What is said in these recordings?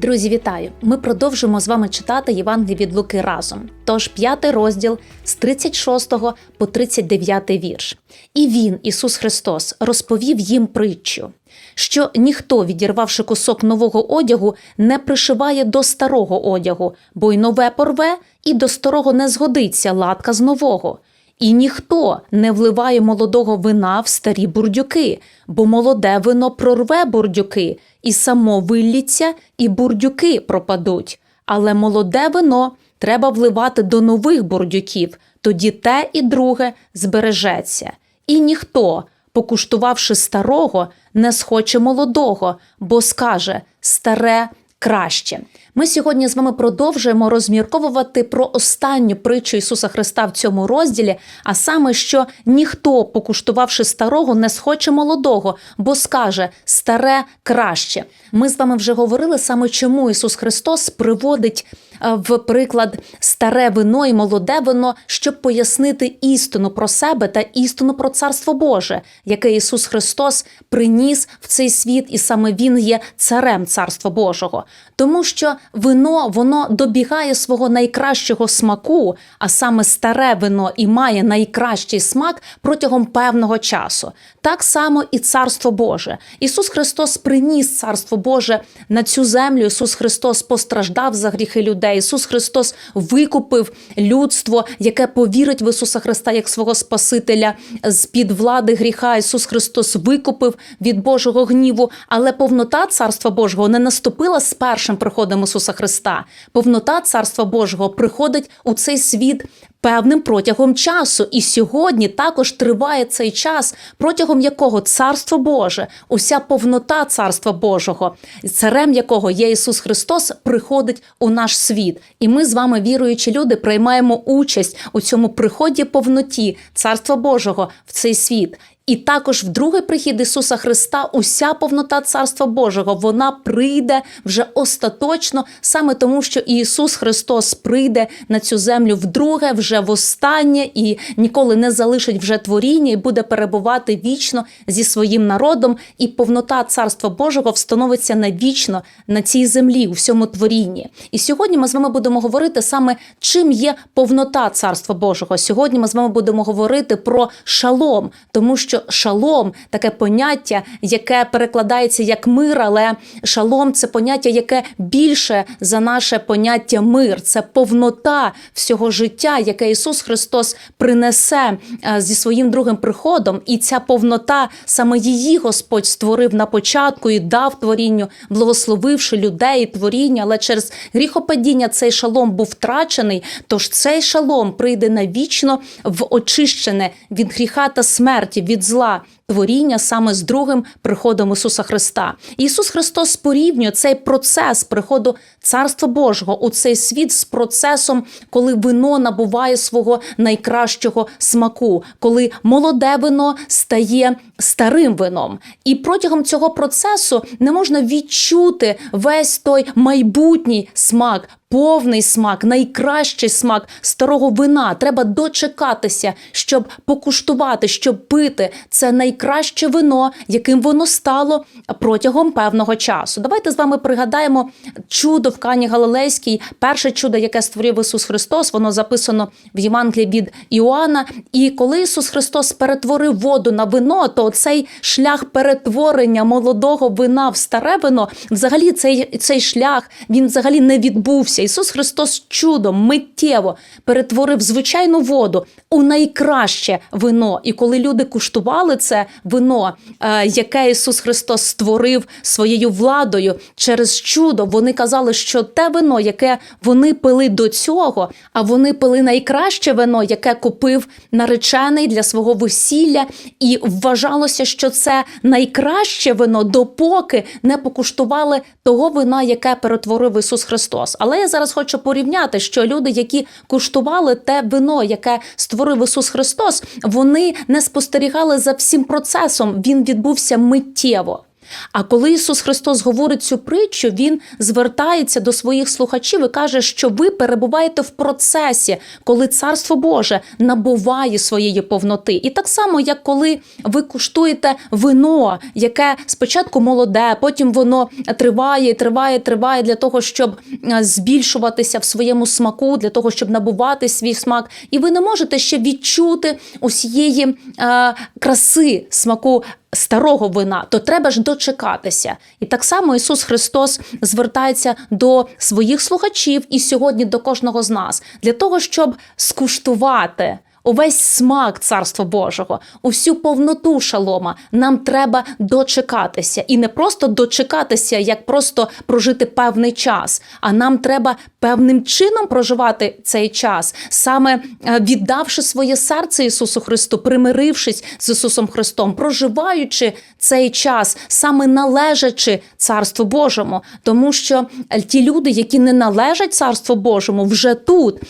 Друзі, вітаю! Ми продовжимо з вами читати Євангеліє від Луки разом. Тож п'ятий розділ з 36 по 39 вірш. І він, Ісус Христос, розповів їм притчу, що ніхто, відірвавши кусок нового одягу, не пришиває до старого одягу, бо й нове порве, і до старого не згодиться латка з нового. І ніхто не вливає молодого вина в старі бурдюки, бо молоде вино прорве бурдюки, і само виллється, і бурдюки пропадуть. Але молоде вино треба вливати до нових бурдюків, тоді те і друге збережеться. І ніхто, покуштувавши старого, не схоче молодого, бо скаже старе краще. Ми сьогодні з вами продовжуємо розмірковувати про останню притчу Ісуса Христа в цьому розділі, а саме, що ніхто, покуштувавши старого, не схоче молодого, бо скаже старе краще. Ми з вами вже говорили саме, чому Ісус Христос приводить е, в приклад старе вино і молоде вино, щоб пояснити істину про себе та істину про Царство Боже, яке Ісус Христос приніс в цей світ, і саме Він є царем Царства Божого. Тому що вино воно добігає свого найкращого смаку, а саме старе вино і має найкращий смак протягом певного часу. Так само і Царство Боже. Ісус Христос приніс Царство Боже на цю землю. Ісус Христос постраждав за гріхи людей. Ісус Христос викупив людство, яке повірить в Ісуса Христа як свого Спасителя з під влади гріха. Ісус Христос викупив від Божого гніву, але повнота Царства Божого не наступила з першим приходом Ісуса Христа. Повнота Царства Божого приходить у цей світ певним протягом часу. І сьогодні також триває цей час, протягом якого Царство Боже, уся повнота Царства Божого, царем якого є Ісус Христос, приходить у наш світ. І ми з вами, віруючі люди, приймаємо участь у цьому приході повноті Царства Божого в цей світ. І також в другий прихід Ісуса Христа, уся повнота Царства Божого, вона прийде вже остаточно, саме тому, що Ісус Христос прийде на цю землю вдруге, вже востаннє, і ніколи не залишить вже творіння, і буде перебувати вічно зі своїм народом. І повнота Царства Божого встановиться навічно на цій землі, у всьому творінні. І сьогодні ми з вами будемо говорити саме, чим є повнота Царства Божого. Сьогодні ми з вами будемо говорити про шалом, тому що шалом таке поняття, яке перекладається як мир, але шалом це поняття, яке більше за наше поняття мир, це повнота всього життя, яке Ісус Христос принесе е, зі своїм другим приходом, і ця повнота саме її Господь створив на початку і дав творінню, благословивши людей творіння, але через гріхопадіння цей шалом був втрачений. Тож цей шалом прийде навічно в очищене від гріха та смерті, від зла. Творіння саме з другим приходом Ісуса Христа. Ісус Христос порівнює цей процес приходу Царства Божого у цей світ з процесом, коли вино набуває свого найкращого смаку, коли молоде вино стає старим вином. І протягом цього процесу не можна відчути весь той майбутній смак. Повний смак, найкращий смак старого вина. Треба дочекатися, щоб покуштувати, щоб пити це найкраще вино, яким воно стало протягом певного часу. Давайте з вами пригадаємо чудо в Кані Галилейській, перше чудо, яке створив Ісус Христос. Воно записано в Євангелії від Іоанна. І коли Ісус Христос перетворив воду на вино, то цей шлях перетворення молодого вина в старе вино, взагалі цей, цей шлях він взагалі не відбувся. Ісус Христос чудом миттєво перетворив звичайну воду у найкраще вино. І коли люди куштували це вино, е, яке Ісус Христос створив своєю владою через чудо, вони казали, що те вино, яке вони пили до цього, а вони пили найкраще вино, яке купив наречений для свого весілля, і вважалося, що це найкраще вино, допоки не покуштували того вина, яке перетворив Ісус Христос. Але я зараз хочу порівняти, що люди, які куштували те вино, яке створив Ісус Христос, вони не спостерігали за всім процесом. Він відбувся миттєво. А коли Ісус Христос говорить цю притчу, Він звертається до своїх слухачів і каже, що ви перебуваєте в процесі, коли Царство Боже набуває своєї повноти. І так само, як коли ви куштуєте вино, яке спочатку молоде, потім воно триває, триває, триває для того, щоб е, збільшуватися в своєму смаку, для того, щоб набувати свій смак, і ви не можете ще відчути усієї е, краси смаку. Старого вина, то треба ж дочекатися. І так само Ісус Христос звертається до своїх слухачів і сьогодні до кожного з нас для того, щоб скуштувати увесь смак Царства Божого, усю повноту шалома. Нам треба дочекатися. І не просто дочекатися, як просто прожити певний час, а нам треба певним чином проживати цей час, саме е, віддавши своє серце Ісусу Христу, примирившись з Ісусом Христом, проживаючи цей час, саме належачи Царству Божому, тому що е, ті люди, які не належать Царству Божому, вже тут, е,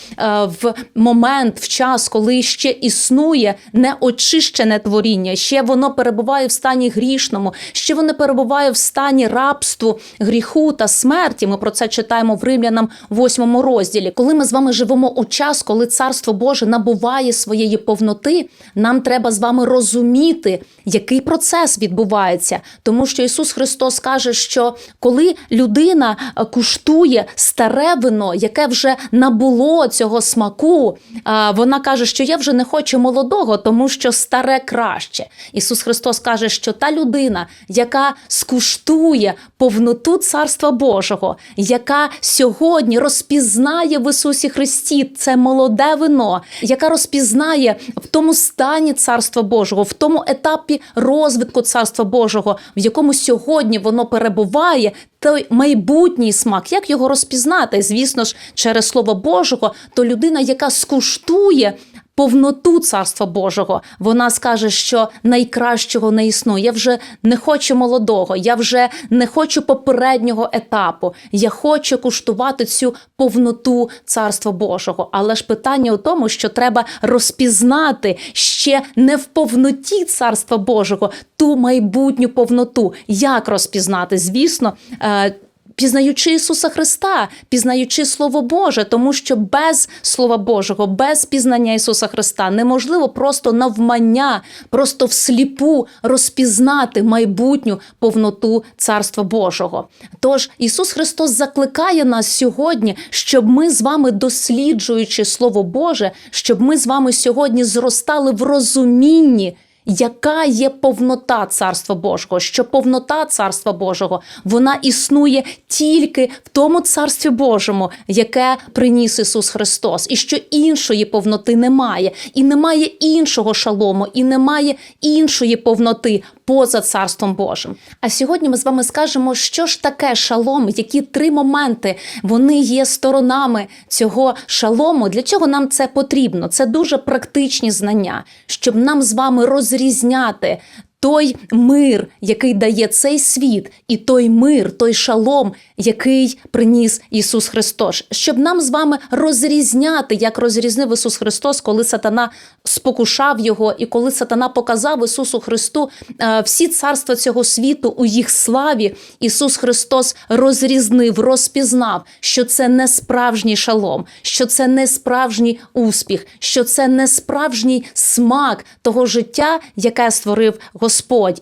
в момент, в час, коли ще існує неочищене творіння, ще воно перебуває в стані грішному, ще воно перебуває в стані рабству, гріху та смерті. Ми про це читаємо в Римлянам в восьмому розділі. Коли ми з вами живемо у час, коли Царство Боже набуває своєї повноти, нам треба з вами розуміти, який процес відбувається, тому що Ісус Христос каже, що коли людина е, куштує старе вино, яке вже набуло цього смаку, вона каже, що вже не хочу молодого, тому що старе краще. Ісус Христос каже, що та людина, яка скуштує повноту Царства Божого, яка сьогодні розпізнає в Ісусі Христі це молоде вино, яка розпізнає в тому стані Царства Божого, в тому етапі розвитку Царства Божого, в якому сьогодні воно перебуває, той майбутній смак, як його розпізнати? Звісно ж, через Слово Божого, то людина, яка скуштує. Повноту царства Божого вона скаже, що найкращого не існує. Я вже не хочу молодого, я вже не хочу попереднього етапу. Я хочу куштувати цю повноту царства Божого. Але ж питання у тому, що треба розпізнати ще не в повноті царства Божого ту майбутню повноту. Як розпізнати? Звісно. Е, Пізнаючи Ісуса Христа, пізнаючи Слово Боже, тому що без Слова Божого, без пізнання Ісуса Христа неможливо просто навмання, просто всліпу розпізнати майбутню повноту Царства Божого. Тож Ісус Христос закликає нас сьогодні, щоб ми з вами, досліджуючи Слово Боже, щоб ми з вами сьогодні зростали в розумінні. Яка є повнота Царства Божого? Що повнота Царства Божого вона існує тільки в тому Царстві Божому, яке приніс Ісус Христос, і що іншої повноти немає, і немає іншого шалому, і немає іншої повноти поза Царством Божим. А сьогодні ми з вами скажемо, що ж таке шалом, які три моменти вони є сторонами цього шалому. Для чого нам це потрібно? Це дуже практичні знання, щоб нам з вами розрізняти. Той мир, який дає цей світ, і той мир, той шалом, який приніс Ісус Христос, щоб нам з вами розрізняти, як розрізнив Ісус Христос, коли сатана спокушав його, і коли сатана показав Ісусу Христу е, всі царства цього світу у їх славі, Ісус Христос розрізнив, розпізнав, що це не справжній шалом, що це не справжній успіх, що це не справжній смак того життя, яке створив Господь.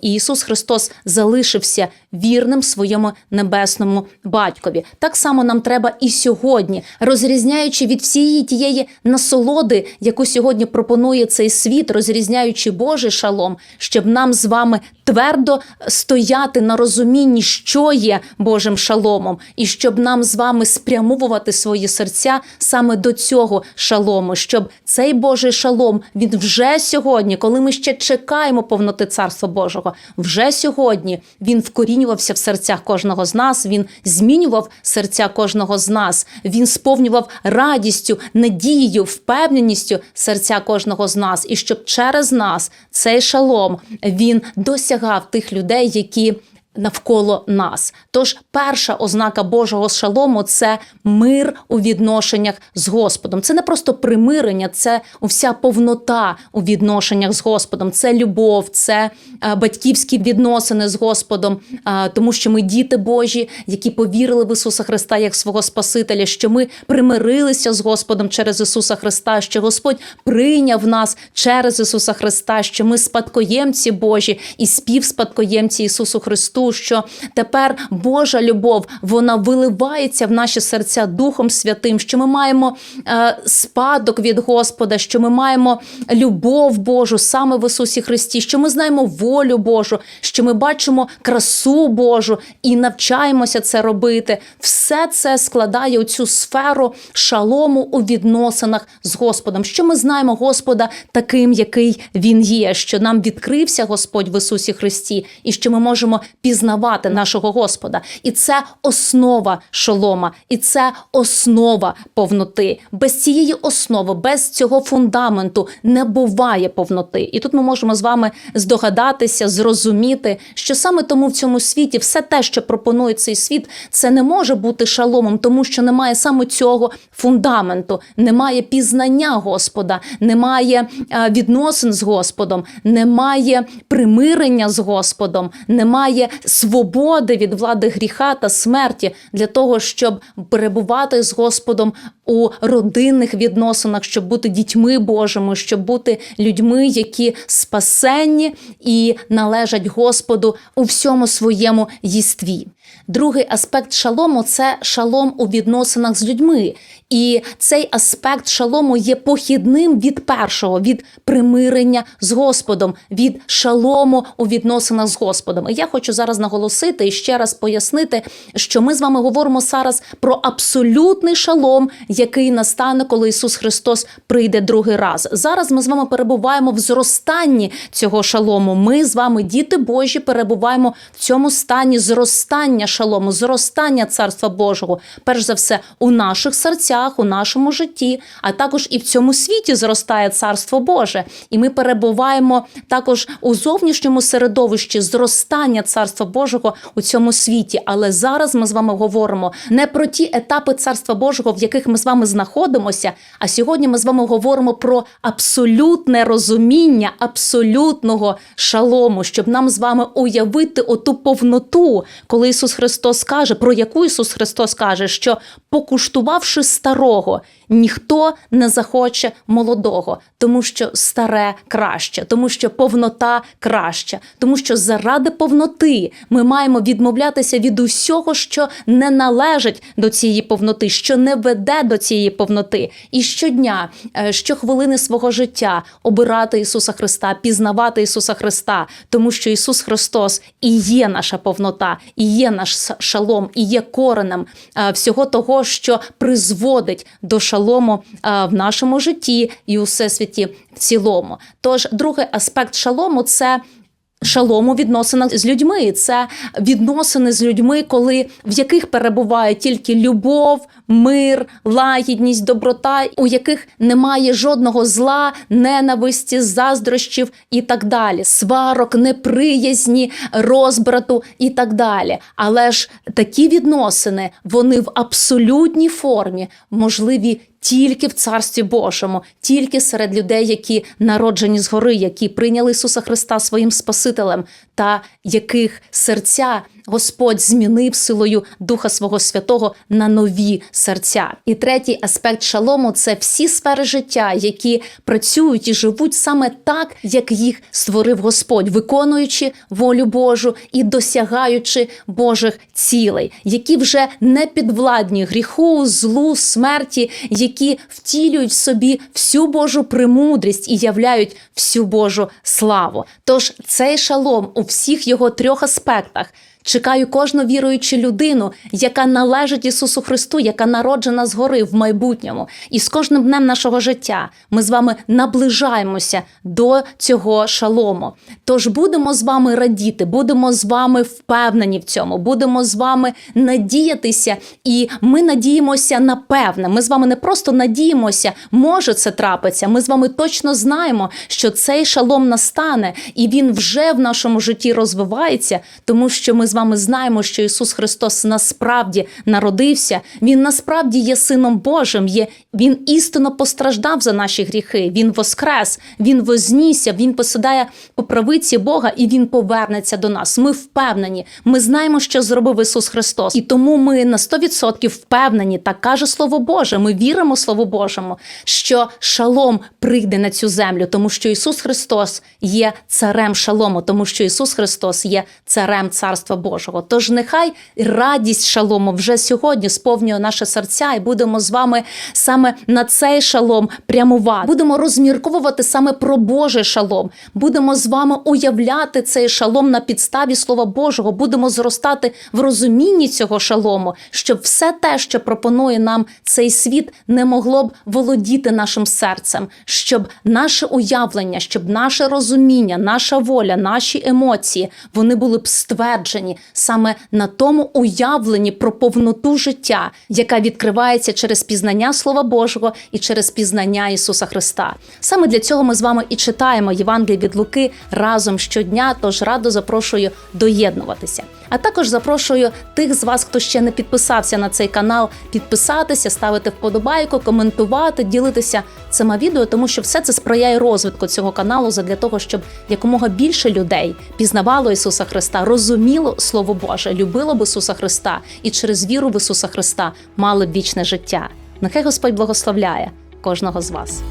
І Ісус Христос залишився вірним своєму небесному батькові. Так само нам треба і сьогодні, розрізняючи від всієї тієї насолоди, яку сьогодні пропонує цей світ, розрізняючи Божий шалом, щоб нам з вами твердо стояти на розумінні, що є Божим шаломом, і щоб нам з вами спрямовувати свої серця саме до цього шалому, щоб цей Божий шалом він вже сьогодні, коли ми ще чекаємо повноти Царства Божого, вже сьогодні він вкорінювався в серцях кожного з нас. Він змінював серця кожного з нас. Він сповнював радістю, надією, впевненістю серця кожного з нас, і щоб через нас цей шалом він досягав тих людей, які навколо нас. Тож перша ознака Божого шалому це мир у відношеннях з Господом. Це не просто примирення, це вся повнота у відношеннях з Господом. Це любов, це е, батьківські відносини з Господом, е, тому що ми діти Божі, які повірили в Ісуса Христа як свого Спасителя, що ми примирилися з Господом через Ісуса Христа, що Господь прийняв нас через Ісуса Христа, що ми спадкоємці Божі і співспадкоємці Ісусу Христу, що тепер Божа любов вона виливається в наші серця Духом Святим, що ми маємо е, спадок від Господа, що ми маємо любов Божу саме в Ісусі Христі, що ми знаємо волю Божу, що ми бачимо красу Божу і навчаємося це робити. Все це складає у цю сферу шалому у відносинах з Господом. Що ми знаємо Господа таким, який Він є, що нам відкрився Господь в Ісусі Христі, і що ми можемо пізнавати нашого Господа. І це основа шолома, і це основа повноти. Без цієї основи, без цього фундаменту не буває повноти. І тут ми можемо з вами здогадатися, зрозуміти, що саме тому в цьому світі все те, що пропонує цей світ, це не може бути шаломом, тому що немає саме цього фундаменту, немає пізнання Господа, немає е, відносин з Господом, немає примирення з Господом, немає свободи від влади гріха та смерті для того, щоб перебувати з Господом у родинних відносинах, щоб бути дітьми Божими, щоб бути людьми, які спасенні і належать Господу у всьому своєму єстві. Другий аспект шалому це шалом у відносинах з людьми. І цей аспект шалому є похідним від першого, від примирення з Господом, від шалому у відносинах з Господом. І я хочу зараз наголосити і ще раз пояснити, що ми з вами говоримо зараз про абсолютний шалом, який настане, коли Ісус Христос прийде другий раз. Зараз ми з вами перебуваємо в зростанні цього шалому. Ми з вами, діти Божі, перебуваємо в цьому стані зростання шалому, зростання Царства Божого, перш за все, у наших серцях, у нашому житті, а також і в цьому світі зростає Царство Боже. І ми перебуваємо також у зовнішньому середовищі зростання Царства Божого у цьому світі. Але зараз ми з вами говоримо не про ті етапи Царства Божого, в яких ми з вами знаходимося. А сьогодні ми з вами говоримо про абсолютне розуміння абсолютного шалому, щоб нам з вами уявити оту повноту, коли Ісус Христос каже, про яку Ісус Христос каже, що покуштувавши старого, ніхто не захоче молодого, тому що старе краще, тому що повнота краща, тому що заради повноти ми маємо відмовлятися від усього, що не належить до цієї повноти, що не веде до цієї повноти. І щодня, е, щохвилини свого життя обирати Ісуса Христа, пізнавати Ісуса Христа, тому що Ісус Христос і є наша повнота, і є наш шалом, і є коренем е, всього того, що призводить до шалому е, в нашому житті і у всесвіті в цілому. Тож, другий аспект шалому це. Шалому відносинах з людьми це відносини з людьми, коли в яких перебуває тільки любов, мир, лагідність, доброта, у яких немає жодного зла, ненависті, заздрощів і так далі, сварок, неприязні, розбрату і так далі. Але ж такі відносини вони в абсолютній формі можливі тільки в Царстві Божому, тільки серед людей, які народжені згори, які прийняли Ісуса Христа своїм Спасителем, та яких серця Господь змінив силою Духа Свого Святого на нові серця. І третій аспект шалому це всі сфери життя, які працюють і живуть саме так, як їх створив Господь, виконуючи волю Божу і досягаючи Божих цілей, які вже не підвладні гріху, злу, смерті, які втілюють в собі всю Божу премудрість і являють всю Божу славу. Тож цей шалом у всіх його трьох аспектах. Чекаю кожну віруючу людину, яка належить Ісусу Христу, яка народжена згори в майбутньому. І з кожним днем нашого життя ми з вами наближаємося до цього шалому. Тож будемо з вами радіти, будемо з вами впевнені в цьому, будемо з вами надіятися, і ми надіємося на певне. Ми з вами не просто надіємося, може це трапиться. Ми з вами точно знаємо, що цей шалом настане, і він вже в нашому житті розвивається, тому що ми з вами знаємо, що Ісус Христос насправді народився, Він насправді є Сином Божим, є Він істинно постраждав за наші гріхи. Він воскрес, Він вознісся, Він посідає по правиці Бога і Він повернеться до нас. Ми впевнені, ми знаємо, що зробив Ісус Христос, і тому ми на 100% впевнені, так каже Слово Боже. Ми віримо Слову Божому, що шалом прийде на цю землю, тому що Ісус Христос є царем шалому, тому що Ісус Христос є царем Царства Божого. Тож нехай радість шалому вже сьогодні сповнює наше серця, і будемо з вами саме на цей шалом прямувати. Будемо розмірковувати саме про Божий шалом. Будемо з вами уявляти цей шалом на підставі Слова Божого. Будемо зростати в розумінні цього шалому, щоб все те, що пропонує нам цей світ, не могло б володіти нашим серцем, щоб наше уявлення, щоб наше розуміння, наша воля, наші емоції вони були б стверджені саме на тому уявленні про повноту життя, яка відкривається через пізнання Слова Божого і через пізнання Ісуса Христа. Саме для цього ми з вами і читаємо Євангелі від Луки разом щодня. Тож радо запрошую доєднуватися. А також запрошую тих з вас, хто ще не підписався на цей канал, підписатися, ставити вподобайку, коментувати, ділитися цими відео, тому що все це сприяє розвитку цього каналу задля того, щоб якомога більше людей пізнавало Ісуса Христа, розуміло Слово Боже, любило б Ісуса Христа і через віру в Ісуса Христа мали б вічне життя. Нехай Господь благословляє кожного з вас.